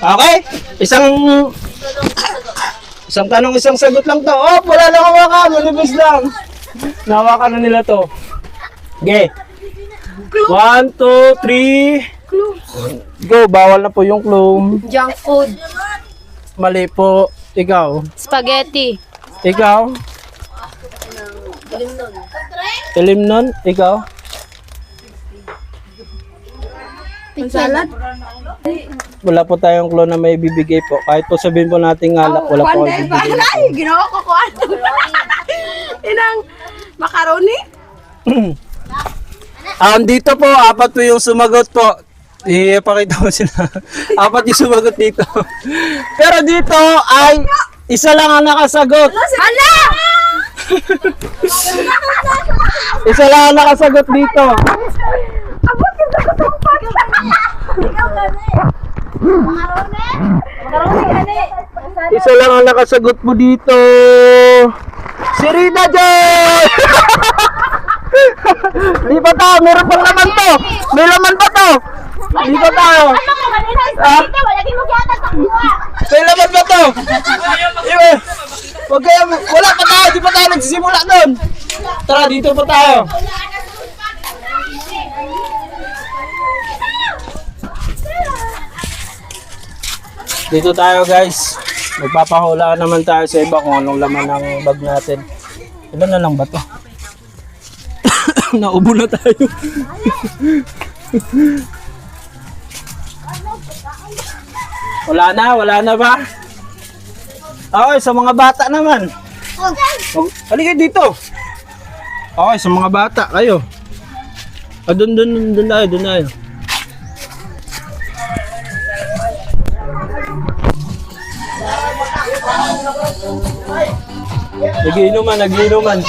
Okay? Isang... Isang tanong, isang sagot lang to. Oh, wala lang hawakan. Manibis lang. Nahawakan na nila to. Okay. One, two, three. Go, bawal na po yung clue. Junk food. Mali po. Ikaw. Spaghetti. Ikaw. Ilim nun. Ikaw. Salad? Wala po tayong clue na may bibigay po. Kahit po sabihin po natin alak, wala po akong bibigay. Ay, ginawa ko ko ano. Inang macaroni? Ah, dito po, apat po yung sumagot po. Ipakita ko sila. apat yung sumagot dito. Pero dito ay isa lang ang nakasagot. Hala! Isa lang ang nakasagot dito. Abot yung katupad. Ikaw gani. Macaroni? Macaroni gani. Isa lang ang nakasagot mo dito. Si Rina Joy! Di pa tayo, meron pang laman to. May laman pa to. Di ka kanina? Ah? May laman pa to. Huwag kayo, wala pa tayo, di pa tayo nagsisimula doon. Tara, dito pa tayo. Dito tayo guys. Magpapahula naman tayo sa iba kung anong laman ng bag natin. Ilan na lang ba to? Naubo na tayo. wala na, wala na ba? Okay, sa mga bata naman. Halika dito. Okay, sa mga bata, kayo. Ah, dun, dun, dun tayo, dun tayo. Nagiinuman, nagiinuman.